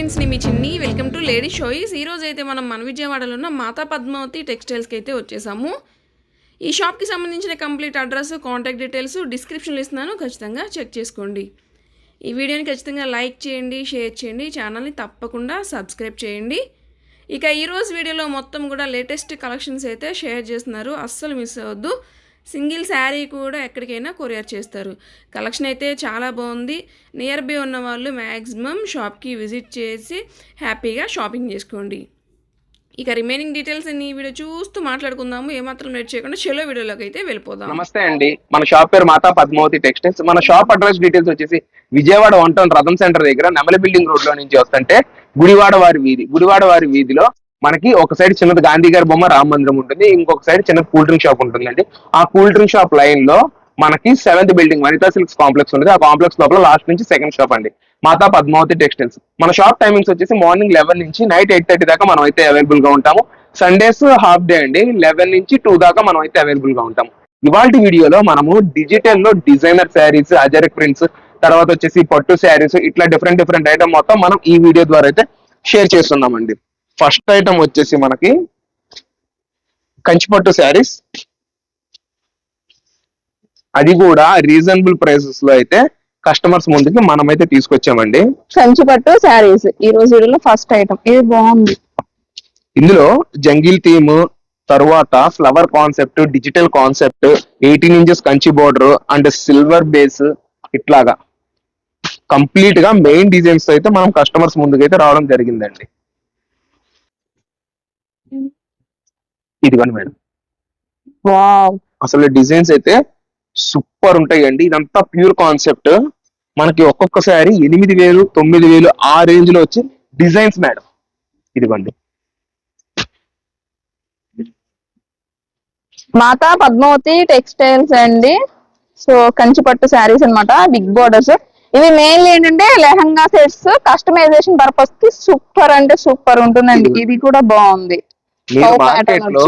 ఫ్రెండ్స్ని మీ చిన్ని welcome to lady షోయిస్ ఈ రోజు అయితే మనం మన విజయవాడలో ఉన్న మాతా పద్మావతి టెక్స్టైల్స్కి అయితే వచ్చేసాము. ఈ షాప్కి సంబంధించిన కంప్లీట్ అడ్రస్ కాంటాక్ట్ డీటెయిల్స్ డిస్క్రిప్షన్లో ఇస్తున్నాను. ఖచ్చితంగా చెక్ చేసుకోండి. ఈ వీడియోని ఖచ్చితంగా లైక్ చేయండి షేర్ చేయండి ఛానల్ని తప్పకుండా సబ్స్క్రైబ్ చేయండి. ఇక ఈరోజు వీడియోలో మొత్తం కూడా లేటెస్ట్ కలెక్షన్స్ అయితే షేర్ చేస్తున్నారు. అస్సలు మిస్ అవ్వద్దు. సింగిల్ శారీ కూడా ఎక్కడికైనా కొరియర్ చేస్తారు. కలెక్షన్ అయితే చాలా బాగుంది. నియర్ బై ఉన్న వాళ్ళు మ్యాక్సిమం షాప్కి విజిట్ చేసి హ్యాపీగా షాపింగ్ చేసుకోండి. ఇక రిమైనింగ్ డీటెయిల్స్ అన్ని వీడియో చూస్తూ మాట్లాడుకుందాము. ఏమాత్రం లేట్ చేయకుండా చెలో వీడియోలోకి అయితే వెళ్ళిపోదాం. నమస్తే అండి. మన షాప్ పేరు మాతా పద్మావతి టెక్స్టైల్స్. మన షాప్ అడ్రస్ డీటెయిల్స్ వచ్చేసి విజయవాడ వన్ టౌన్ రథం సెంటర్ దగ్గర నెమలి బిల్డింగ్ రోడ్లో నుంచి వస్తుంటే గుడివాడ వారి వీధి గుడివాడ వారి వీధిలో మనకి ఒక సైడ్ చిన్నది గాంధీ గారి బొమ్మ రామ మందిరం ఉంటుంది. ఇంకొక సైడ్ చిన్న కూల్ డ్రింక్ షాప్ ఉంటుందండి. ఆ కూల్ డ్రింక్ షాప్ లైన్లో మనకి seventh building Vanitha silks complex ఉంది ఆ కాంప్లెక్స్ లోపల లాస్ట్ నుంచి సెకండ్ షాప్ అండి. మాతా పద్మావతి టెక్స్టైల్స్ మన షాప్ టైమింగ్స్ వచ్చేసి మార్నింగ్ లెవెన్ నుంచి నైట్ ఎయిట్ థర్టీ దాకా మనం అయితే అవైలబుల్గా ఉంటాము. సండేస్ హాఫ్ డే అండి. లెవెన్ నుంచి టూ దాకా మనం అయితే అవైలబుల్గా ఉంటాము. ఇవాళ వీడియోలో మనము డిజిటల్లో డిజైనర్ శారీస్ అజరిక్ ప్రింట్స్ తర్వాత వచ్చేసి పట్టు శారీస్ ఇట్లా డిఫరెంట్ డిఫరెంట్ ఐటమ్ మొత్తం మనం ఈ వీడియో ద్వారా అయితే షేర్ చేస్తున్నామండి. ఫస్ట్ ఐటమ్ వచ్చేసి మనకి కంచిపట్టు శారీస్. అది కూడా రీజనబుల్ ప్రైసెస్లో అయితే కస్టమర్స్ ముందుకి మనమైతే తీసుకొచ్చామండి. కంచిపట్టు శారీస్ ఈ రోజు ఫస్ట్ ఐటమ్. ఇది బాగుంది. ఇందులో జంగిల్ థీమ్ తరువాత flower concept digital concept eighteen inches Kanchi border and silver base ఇట్లాగా. కంప్లీట్గా మెయిన్ డిజైన్స్ అయితే మనం కస్టమర్స్ ముందుకైతే రావడం జరిగిందండి. ఇదిగోండి మేడం. వావ్. అసలు డిజైన్స్ అయితే సూపర్ ఉంటాయండి. ఇదంతా ప్యూర్ కాన్సెప్ట్. మనకి ఒక్కొక్క శారీ ఎనిమిది వేలు తొమ్మిది వేలు ఆ రేంజ్లో వచ్చి డిజైన్స్ మేడం. ఇదిగోండి. మాతా పద్మావతి టెక్స్టైల్స్ అండి. సో కంచిపట్టు శారీస్ అన్నమాట బిగ్ బోర్డర్స్. ఇవి మెయిన్లీ ఏంటంటే లెహంగా సెట్స్ కస్టమైజేషన్ పర్పస్కి సూపర్ అంటే సూపర్ ఉంటుందండి. ఇది కూడా బాగుంది. మీరు మార్కెట్లో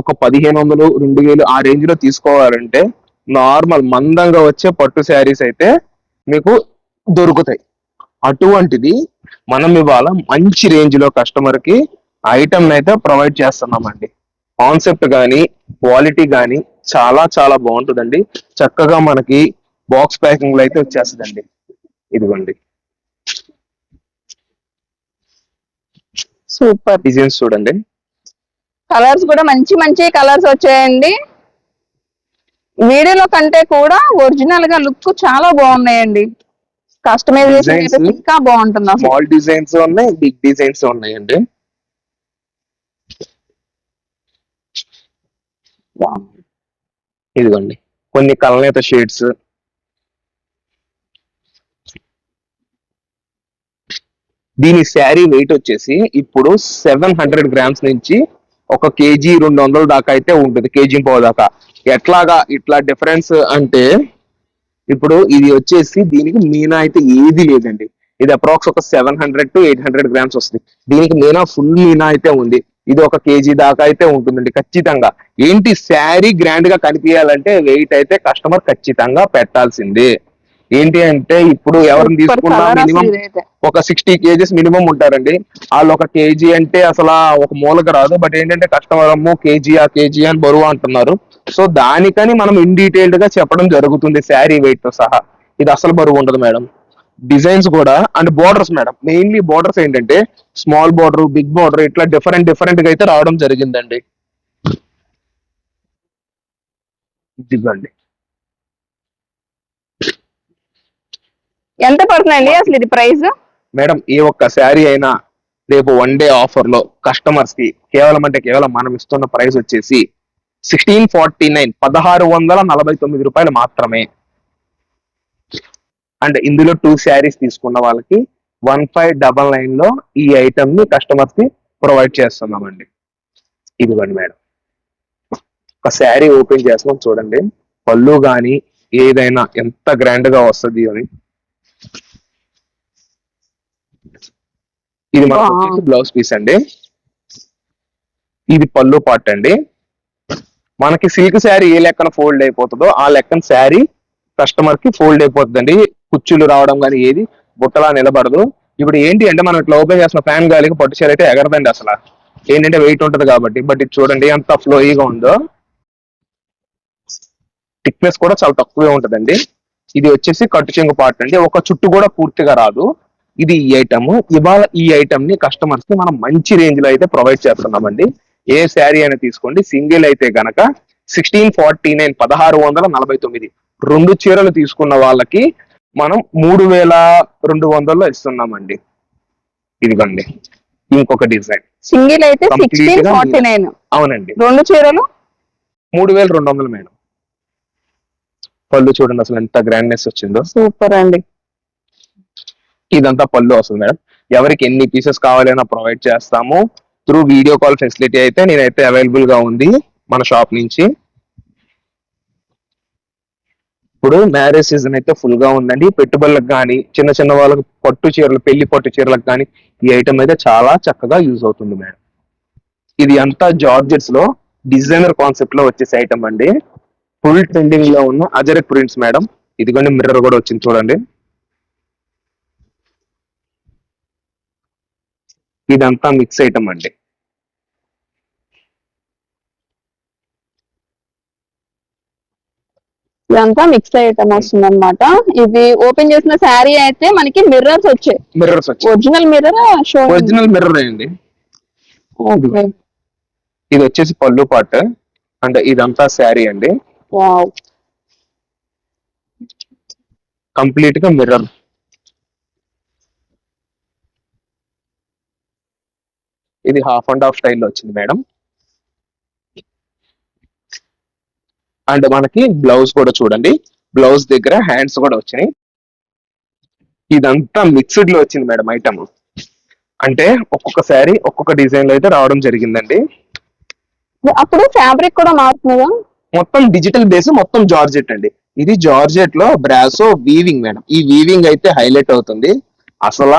ఒక పదిహేను వందలు రెండు వేలు ఆ రేంజ్లో తీసుకోవాలంటే నార్మల్ మందంగా వచ్చే పట్టు శారీస్ అయితే మీకు దొరుకుతాయి. అటువంటిది మనం ఇవాళ మంచి రేంజ్లో కస్టమర్కి ఐటమ్ అయితే ప్రొవైడ్ చేస్తున్నామండి. కాన్సెప్ట్ గానీ క్వాలిటీ గానీ చాలా చాలా బాగుంటుందండి. చక్కగా మనకి బాక్స్ ప్యాకింగ్లో అయితే వచ్చేస్తుందండి. ఇదిగోండి. సూపర్. డిజైన్స్ చూడండి. కలర్స్ కూడా మంచి మంచి కలర్స్ వచ్చాయండి. వీడియోలో కంటే కూడా ఒరిజినల్గా లుక్ చాలా బాగున్నాయండి. కస్టమైజేషన్. ఇంకా బాగుంటుంది స్మాల్ డిజైన్స్ ఉన్నాయి బిగ్ డిజైన్స్ ఉన్నాయండి. ఇదిగోండి. కొన్ని కలనేత షేడ్స్. దీని శారీ వెయిట్ వచ్చేసి ఇప్పుడు సెవెన్ హండ్రెడ్ గ్రామ్స్ నుంచి ఒక కేజీ రెండు వందల దాకా అయితే ఉంటుంది కేజీ పావు దాకా. ఎట్లాగా ఇట్లా డిఫరెన్స్ అంటే ఇప్పుడు ఇది వచ్చేసి దీనికి మీనా అయితే ఏది లేదండి. ఇది అప్రాక్స్ ఒక seven hundred to eight hundred grams వస్తుంది. దీనికి మీనా ఫుల్ మీనా అయితే ఉంది. ఇది ఒక కేజీ దాకా అయితే ఉంటుందండి ఖచ్చితంగా. ఏంటి శారీ గ్రాండ్గా కనిపించాలంటే వెయిట్ అయితే కస్టమర్ ఖచ్చితంగా పెట్టాల్సిందే. ఏంటి అంటే ఇప్పుడు ఎవరిని తీసుకున్నా మినిమం. ఒక సిక్స్టీ కేజీస్ మినిమం ఉంటారండి. వాళ్ళు ఒక కేజీ అంటే అసలు ఒక మూలక రాదు. బట్ ఏంటంటే కస్టమర్ అమ్మో కేజీ ఆ కేజీ అని బరువు అంటున్నారు. సో దానికని మనం ఇన్ డీటెయిల్డ్గా చెప్పడం జరుగుతుంది శారీ వెయిట్తో సహా. ఇది అసలు బరువు ఉండదు మేడం. డిజైన్స్ కూడా and borders madam. Mainly borders ఏంటంటే స్మాల్ బోర్డర్ బిగ్ బోర్డర్ ఇట్లా డిఫరెంట్ డిఫరెంట్గా అయితే రావడం జరిగిందండి. ఇదిగోండి. ఎంత పడుతుందండి అసలు ఇది ప్రైస్? మేడం ఏ ఒక్క శారీ అయినా రేపు వన్ డే ఆఫర్లో కస్టమర్స్కి కేవలం అంటే కేవలం మనం ఇస్తున్న ప్రైస్ వచ్చేసి సిక్స్టీన్ ఫార్టీ నైన్ పదహారు వందల నలభై తొమ్మిది రూపాయలు మాత్రమే. అండ్ ఇందులో టూ శారీస్ తీసుకున్న వాళ్ళకి వన్ ఫైవ్ డబల్ నైన్లో ఈ ఐటమ్ని కస్టమర్స్కి ప్రొవైడ్ చేస్తున్నామండి. ఇదిగోండి మేడం. ఒక శారీ ఓపెన్ చేస్తున్నాం చూడండి. పళ్ళు గాని ఏదైనా ఎంత గ్రాండ్గా వస్తుంది అని. ఇది మనకు బ్లౌజ్ పీస్ అండి. ఇది పళ్ళు పార్ట్ అండి. మనకి సిల్క్ శారీ ఏ లెక్కన ఫోల్డ్ అయిపోతుందో ఆ లెక్కన శారీ కస్టమర్కి ఫోల్డ్ అయిపోతుందండి. కుచ్చులు రావడం కానీ ఏది బుట్టలా నిలబడదు. ఇప్పుడు ఏంటి అంటే మనం ఇట్లా ఓపెన్ చేసిన ఫ్యాన్ గాలికి పట్టు చీర అయితే ఎగరదండి అసలు. ఏంటంటే వెయిట్ ఉంటది కాబట్టి. బట్ ఇది చూడండి ఎంత ఫ్లోయిగా ఉందో. థిక్నెస్ కూడా చాలా తక్కువే ఉంటదండి. ఇది వచ్చేసి కట్టు చెంగు పార్ట్ అండి. ఒక చుట్టు కూడా పూర్తిగా రాదు. ఇది ఈ ఐటమ్ ఇవాళ ఈ ఐటమ్ని కస్టమర్స్కి మనం మంచి రేంజ్లో అయితే ప్రొవైడ్ చేస్తున్నామండి. ఏ శారీ అయినా తీసుకోండి. సింగిల్ అయితే గనక సిక్స్టీన్ ఫార్టీ నైన్ పదహారు వందల నలభై తొమ్మిది. రెండు చీరలు తీసుకున్న వాళ్ళకి మనం మూడు వేల రెండు వందల్లో ఇస్తున్నామండి. ఇదిగోండి. ఇంకొక డిజైన్ సింగిల్ అయితే అవునండి. రెండు చీరలు? మూడు వేల రెండు వందలు మేడం. పళ్ళు చూడండి అసలు ఎంత గ్రాండ్నెస్ వచ్చిందో. సూపర్ అండి. ఇదంతా పళ్ళు వస్తుంది మేడం. ఎవరికి ఎన్ని పీసెస్ కావాలైనా ప్రొవైడ్ చేస్తాము. త్రూ వీడియో కాల్ ఫెసిలిటీ అయితే నేనైతే అవైలబుల్గా ఉంది మన షాప్ నుంచి. ఇప్పుడు మ్యారేజ్ సీజన్ అయితే ఫుల్గా ఉందండి. పెట్టుబడులకు కానీ చిన్న చిన్న వాళ్ళకి పట్టు చీరలు పెళ్ళి పట్టు చీరలకు కానీ ఈ ఐటమ్ అయితే చాలా చక్కగా యూజ్ అవుతుంది మేడం. ఇది అంతా జార్జెట్స్లో డిజైనర్ కాన్సెప్ట్లో వచ్చేసి ఐటమ్ అండి. ఫుల్ ట్రెండింగ్లో ఉన్న అజరక్ ప్రింట్స్ మేడం. ఇదిగోండి మిర్రర్ కూడా వచ్చింది చూడండి. ఇదంతా మిక్స్ ఐటమ్ అండి. ఇదంతా మిక్స్ ఐటమ్ వస్తుంది అనమాట ఇది ఓపెన్ చేసిన శారీ అయితే మనకి మిర్రర్స్ వచ్చాయి. మిర్రర్స్ వచ్చి original mirror show original mirror అండి. ఇది వచ్చేసి పళ్ళు పాట్. అండ్ ఇదంతా శారీ అండి. కంప్లీట్గా మిర్రర్ ఇది హాఫ్ అండ్ హాఫ్ స్టైల్లో వచ్చింది మేడం. అండ్ మనకి బ్లౌజ్ కూడా చూడండి. బ్లౌజ్ దగ్గర హ్యాండ్స్ కూడా వచ్చినాయి. ఇదంతా మిక్స్డ్లో వచ్చింది మేడం ఐటమ్ అంటే ఒక్కొక్క శారీ ఒక్కొక్క డిజైన్లో అయితే రావడం జరిగిందండి. అప్పుడు ఫ్యాబ్రిక్ కూడా మారుతుందా? మొత్తం డిజిటల్ బేస్ మొత్తం జార్జెట్ అండి. ఇది జార్జెట్లో బ్రాసో వీవింగ్ మేడం. ఈ వీవింగ్ అయితే హైలైట్ అవుతుంది. అసలు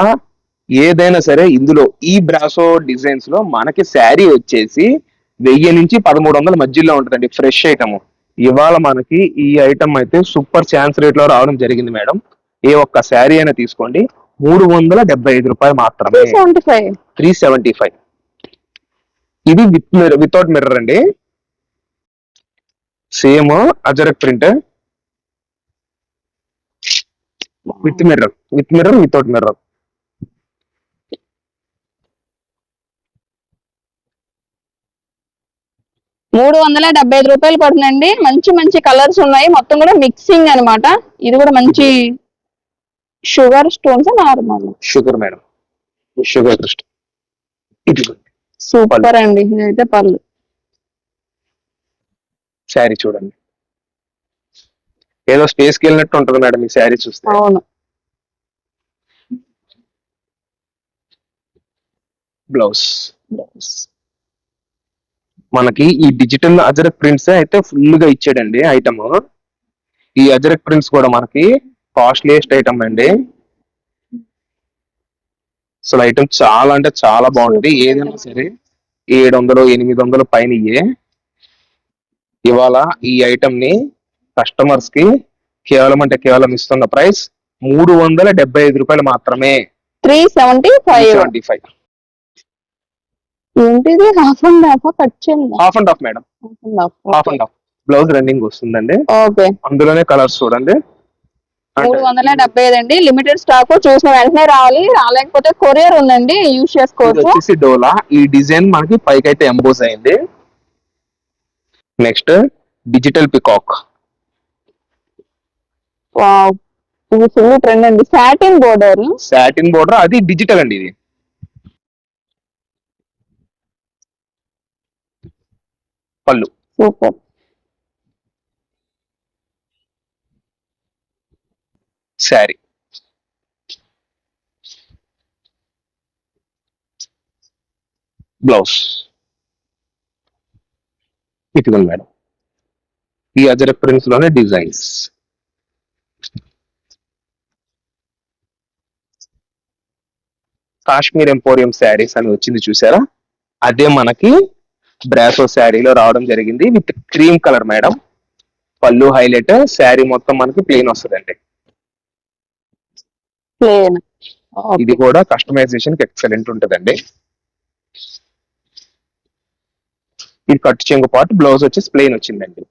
ఏదైనా సరే ఇందులో ఈ బ్రాసో డిజైన్స్లో మనకి శారీ వచ్చేసి వెయ్యి నుంచి పదమూడు వందల మధ్యలో ఉంటుందండి ఫ్రెష్ ఐటమ్ ఇవాళ మనకి ఈ ఐటమ్ అయితే సూపర్ ఛాన్స్ రేట్లో రావడం జరిగింది మేడం. ఏ ఒక్క శారీ అయినా తీసుకోండి మూడు వందల డెబ్బై ఐదు రూపాయలు మాత్రమే. త్రీ సెవెంటీ ఫైవ్ ఇది విత్ మిర్రర్ వితౌట్ మిర్రర్ అండి. Same Ajrak print. With mirror with mirror without mirror. మూడు వందల డెబ్బై ఐదు రూపాయలు పడుతుందండి. మంచి మంచి కలర్స్ ఉన్నాయి. మొత్తం కూడా మిక్సింగ్ అన్నమాట. ఇది కూడా మంచి sugar stones normal. Sugar madam. Sugar super అండి. ఇదైతే పళ్ళు. శారీ చూడండి. ఏదో స్పేస్కి వెళ్ళినట్టు ఉంటుంది మేడం ఈ శారీ చూస్తే. అవును. బ్లౌజ్ మనకి ఈ డిజిటల్ అజరక్ ప్రింట్స్ అయితే ఫుల్గా ఇచ్చాడండి ఐటమ్ ఈ అజరక్ ప్రింట్స్ కూడా మనకి కాస్ట్లీయెస్ట్ ఐటమ్ అండి. అసలు ఐటమ్ చాలా అంటే చాలా బాగుంటుంది. ఏదైనా సరే ఏడు వందలు ఎనిమిది వందలు పైన ఇయ్యే. ఇవాళ ఈ ఐటమ్ని కస్టమర్స్కి కేవలం అంటే కేవలం ఇస్తున్న ప్రైస్ మూడు వందల డెబ్బై ఐదు రూపాయలు మాత్రమే. Three seventy five seventy five ఏంటిది? హాఫ్ అండ్ హాఫ్ కట్ చేయండి. Half and half madam half and half blouse running వస్తుందండి. ఓకే అందులోనే కలర్స్ చూడండి. మూడు వందల డెబ్బై ఐదు అండి. లిమిటెడ్ స్టాక్ చూసిన వెంటనే రావాలి. రాలేకపోతే కొరియర్ ఉందండి. యూజ్ ఇది చేసుకోవచ్చు వచ్చేసి డోలా. ఈ డిజైన్ మనకి పైకి అయితే ఎంబోస్ అయింది next digital peacock full trend అండి. సాటిన్ బోర్డర్ సాటిన్ బోర్డర్ అది డిజిటల్ అండి ఇది. పళ్ళు. సూపర్. శారీ. బ్లౌజ్. ఇదిగోండి మేడం. ఈ అజరక్ ప్రింట్స్లోనే డిజైన్స్. కాశ్మీర్ ఎంపోరియం శారీస్ అని వచ్చింది చూసారా? అదే మనకి బ్రాసో శారీలో రావడం జరిగింది విత్ క్రీమ్ కలర్ మేడం. పళ్ళు హైలైట్ శారీ మొత్తం మనకి ప్లెయిన్ వస్తుందండి. ఇది కూడా కస్టమైజేషన్కి ఎక్సలెంట్ ఉంటదండి. ఇది కట్ చెంగు పార్ట్ బ్లౌజ్ వచ్చేసి ప్లెయిన్ వచ్చిందండి.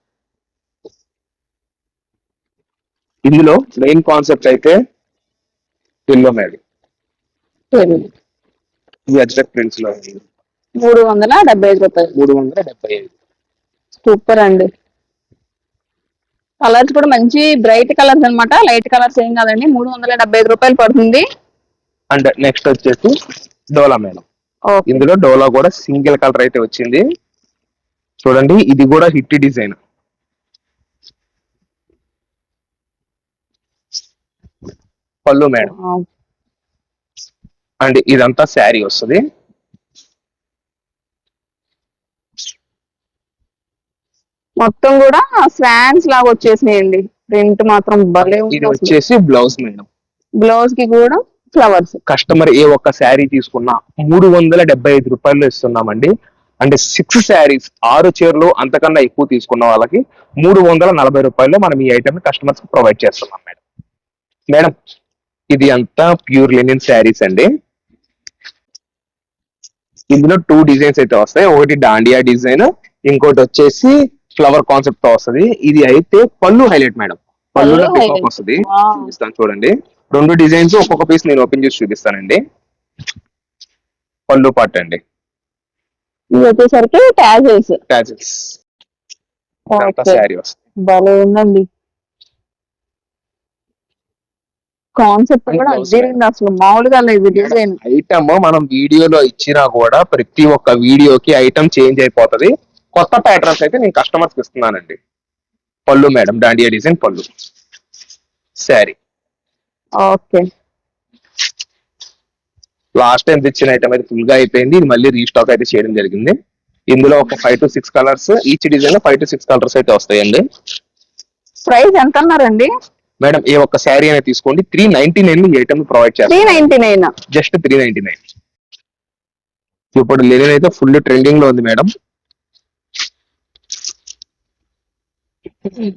ఇందులో మెయిన్ కాన్సెప్ట్ అయితే ఎల్లో మేడం ఇది అజ్రక్ ప్రింట్స్లో ఉంది. మూడు వందల డెబ్బై ఐదు రూపాయలు. మూడు వందల డెబ్బై ఐదు. సూపర్ అండి. కలర్స్ కూడా మంచి బ్రైట్ కలర్స్ అన్నమాట. లైట్ కలర్స్ ఏం కాదండి. మూడు వందల డెబ్బై ఐదు రూపాయలు పడుతుంది. అండ్ నెక్స్ట్ వచ్చేసి డోలా మేడం. ఇందులో డోలా కూడా సింగిల్ కలర్ అయితే వచ్చింది. చూడండి ఇది కూడా హిట్ డిజైన్. పళ్ళు మేడం. అండ్ ఇదంతా శారీ వస్తుంది. మొత్తం కూడా స్వాన్స్ లాగా వచ్చేసినాయండి. ప్రింట్ మాత్రం భలే ఇది వచ్చేసి బ్లౌజ్ మేడం. బ్లౌజ్కి కూడా ఫ్లవర్స్. కస్టమర్ ఏ ఒక్క శారీ తీసుకున్నా మూడు వందల డెబ్బై ఐదు రూపాయలు ఇస్తున్నామండి. అంటే సిక్స్ శారీస్ ఆరు చీరలు అంతకన్నా ఎక్కువ తీసుకున్న వాళ్ళకి మూడు వందల నలభై రూపాయలు మనం ఈ ఐటమ్ కస్టమర్స్కి ప్రొవైడ్ చేస్తున్నాం మేడం. మేడం ఇది అంతా ప్యూర్ లెనిన్ శారీస్ అండి. ఇందులో టూ డిజైన్స్ అయితే వస్తాయి. ఒకటి డాండియా డిజైన్ ఇంకోటి వచ్చేసి ఫ్లవర్ కాన్సెప్ట్తో వస్తుంది. ఇది అయితే పళ్ళు హైలైట్ మేడం పళ్ళు. వస్తుంది. చూపిస్తాను చూడండి. రెండు డిజైన్స్ ఒక్కొక్క పీస్ నేను ఓపెన్ చేసి చూపిస్తానండి. పళ్ళు పార్ట్ అండి. ఇది వచ్చేసరికి ట్యాజెస్ ట్యాజెస్ ఓకే శారీ వస్తుంది. భలే ఉందండి. కాన్సెప్ట్ కూడా అదిరింది అసలు మామూలుగా లేదు డిజైన్ ఐటమ్ మనం వీడియోలో ఇచ్చినా కూడా ప్రతి ఒక్క వీడియోకి ఐటమ్ చేంజ్ అయిపోతది. కొత్త ప్యాటర్న్స్ అయితే నేను కస్టమర్స్కి ఇస్తున్నానండి. పళ్ళు మేడం డాండియా డిజైన్ పళ్ళు. శారీ. ఓకే. లాస్ట్ టైం తెచ్చిన ఐటమ్ అయితే ఫుల్గా అయిపోయింది. ఇది మళ్ళీ రీస్టాక్ అయితే చేయడం జరిగింది. ఇందులో ఒక five to six colours each డిజైన్లో ఫైవ్ టు సిక్స్ కలర్స్ అయితే వస్తాయండి. ప్రైస్ ఎంత అన్నారండి మేడం ఏ ఒక్క శారీ అనేది తీసుకోండి. త్రీ నైన్టీ నైన్ ఈ ఐటమ్ ప్రొవైడ్ త్రీ చేస్తాం. Ninety nine just three ninety nine ఇప్పుడు లెనిన్ అయితే ఫుల్ ట్రెండింగ్లో ఉంది మేడం. ఇది.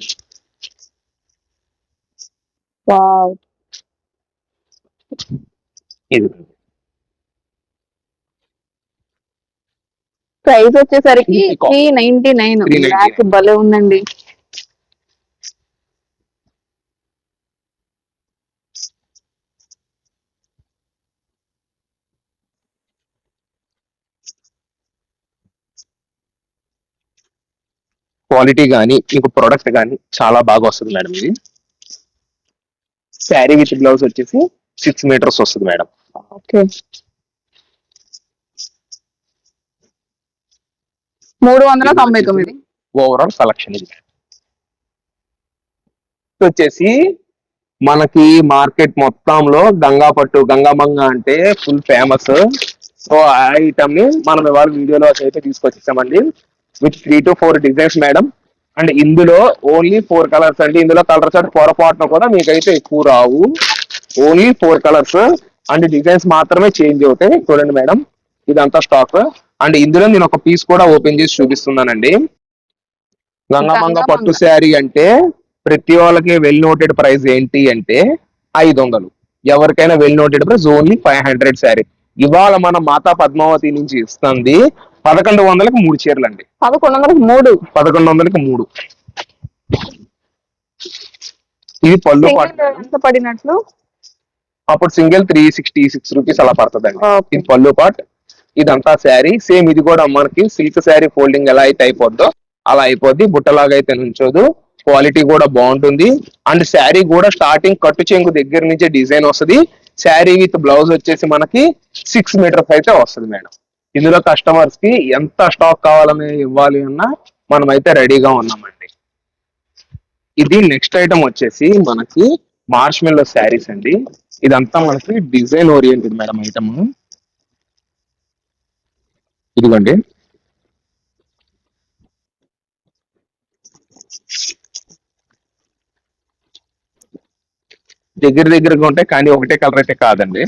ప్రైస్ వచ్చేసరికి త్రీ నైన్టీ నైన్. 399. బ్లాక్ భలే ఉందండి. క్వాలిటీ కానీ మీకు ప్రొడక్ట్ కానీ చాలా బాగా వస్తుంది మేడం ఇది. శారీ విత్ బ్లౌజ్ వచ్చేసి సిక్స్ మీటర్స్ వస్తుంది మేడం. ఓకే మూడు వందల తొంభై తొమ్మిది. ఓవరాల్ సెలక్షన్ ఇది. వచ్చేసి మనకి మార్కెట్ మొత్తంలో గంగా పట్టు గంగామంగ అంటే ఫుల్ ఫేమస్ సో ఆ ఐటమ్ని మనం ఇవాళ వీడియోలో అయితే తీసుకొచ్చేసామండి. With three to four designs madam and ఇందులో ఓన్లీ ఫోర్ కలర్స్ అండి. ఇందులో కలర్స్ అంటే పొరపాటున కూడా మీకైతే ఎక్కువ రావు. Only four colours and designs మాత్రమే చేంజ్ అవుతాయి. చూడండి మేడం ఇదంతా స్టాక్ అండ్ ఇందులో నేను ఒక పీస్ కూడా ఓపెన్ చేసి చూపిస్తున్నానండి. గంగమంగ గంగమంగ. పట్టు శారీ అంటే ప్రతి వాళ్ళకి వెల్ నోటెడ్ ప్రైస్ ఏంటి అంటే ఐదు వందలు ఎవరికైనా well noted price only five hundred sari. ఇవాళ మన మాతా పద్మావతి నుంచి ఇస్తుంది పదకొండు వందలకి మూడు చీరలు అండి పదకొండు వందలకు మూడు. పదకొండు వందలకి మూడు. ఇది పళ్ళు పాటు. పడినట్లు? అప్పుడు single three sixty six rupees అలా పడుతుందండి. ఓకే. ఇది పళ్ళు పార్ట్ ఇదంతా శారీ. సేమ్ ఇది కూడా మనకి సిల్క్ శారీ ఫోల్డింగ్ ఎలా అయితే అయిపోద్దో అలా అయిపోద్ది. బుట్టలాగా అయితే నుంచోదు. క్వాలిటీ కూడా బాగుంటుంది. అండ్ శారీ కూడా స్టార్టింగ్ కట్టు చెంగు దగ్గర నుంచి డిజైన్ వస్తుంది. శారీ విత్ బ్లౌజ్ వచ్చేసి మనకి సిక్స్ మీటర్స్ అయితే వస్తుంది మేడం. ఇందులో కస్టమర్స్కి ఎంత స్టాక్ కావాలని ఇవ్వాలి అన్నా మనమైతే రెడీగా ఉన్నామండి. ఇది నెక్స్ట్ ఐటమ్ వచ్చేసి మనకి మార్ష్మెల్లో శారీస్ అండి. ఇదంతా మనకి డిజైన్ ఓరియంటెడ్ మేడం ఐటమ్ ఇదిగోండి. దగ్గర దగ్గరగా ఉంటాయి కానీ ఒకటే కలర్ అయితే కాదండి.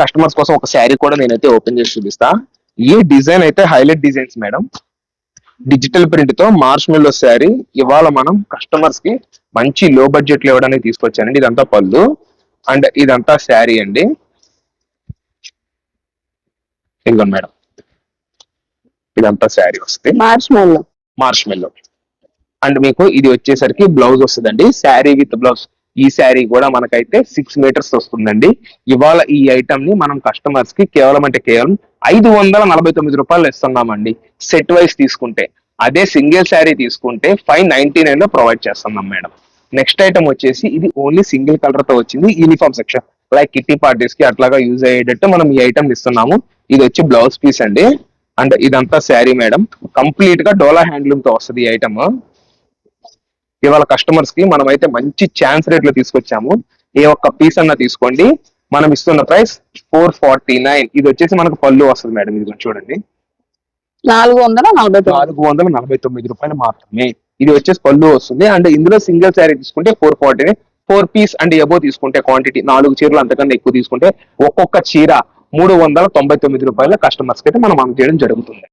కస్టమర్స్ కోసం ఒక శారీ కూడా నేనైతే ఓపెన్ చేసి చూపిస్తా. ఈ డిజైన్ అయితే హైలైట్ డిజైన్స్ మేడం. డిజిటల్ ప్రింట్తో మార్చ్ మిల్లో శారీ ఇవాళ మనం కస్టమర్స్కి మంచి లో బడ్జెట్లో ఇవ్వడానికి తీసుకొచ్చానండి. ఇదంతా పళ్ళు అండ్ ఇదంతా శారీ అండి. ఇదిగోండి మేడం. ఇదంతా శారీ వస్తుంది మార్చ్ మెల్లో మార్ష్ మెల్లో అండ్ మీకు ఇది వచ్చేసరికి బ్లౌజ్ వస్తుందండి. Sari with blouse. ఈ శారీ కూడా మనకైతే సిక్స్ మీటర్స్ వస్తుందండి. ఇవాళ ఈ ఐటమ్ని మనం కస్టమర్స్కి కేవలం అంటే కేవలం ఐదు వందల నలభై తొమ్మిది రూపాయలు ఇస్తున్నామండి. సెట్ వైస్ తీసుకుంటే. అదే సింగిల్ శారీ తీసుకుంటే ఫైవ్ నైన్టీ నైన్లో ప్రొవైడ్ చేస్తున్నాం మేడం. నెక్స్ట్ ఐటమ్ వచ్చేసి ఇది ఓన్లీ సింగిల్ కలర్తో వచ్చింది. యూనిఫామ్ సెక్షన్ లైక్ కిట్టి పార్టీస్కి అట్లాగా యూజ్ అయ్యేటట్టు మనం ఈ ఐటమ్ ఇస్తున్నాము. ఇది వచ్చి బ్లౌజ్ పీస్ అండి. అండ్ ఇదంతా శారీ మేడం. కంప్లీట్గా డోలా హ్యాండ్లూమ్తో వస్తుంది ఈ ఐటమ్ ఇవాళ కస్టమర్స్కి మనం అయితే మంచి ఛాన్స్ రేట్లో తీసుకొచ్చాము. ఏ ఒక్క పీస్ అన్నా తీసుకోండి. మనం ఇస్తున్న ప్రైస్ ఫోర్ ఫార్టీ నైన్. ఇది వచ్చేసి మనకు పళ్ళు వస్తుంది మేడం ఇది చూడండి. నాలుగు వందల నలభై నాలుగు వందల నలభై తొమ్మిది రూపాయలు మాత్రమే. ఇది వచ్చేసి పళ్ళు వస్తుంది. అండ్ ఇందులో సింగిల్ శారీ తీసుకుంటే four forty four piece and above తీసుకుంటే క్వాంటిటీ నాలుగు చీరలు అంతకన్నా ఎక్కువ తీసుకుంటే ఒక్కొక్క చీర మూడు వందల తొంభై తొమ్మిది రూపాయల కస్టమర్స్కి అయితే మనం అందజేయడం జరుగుతుంది.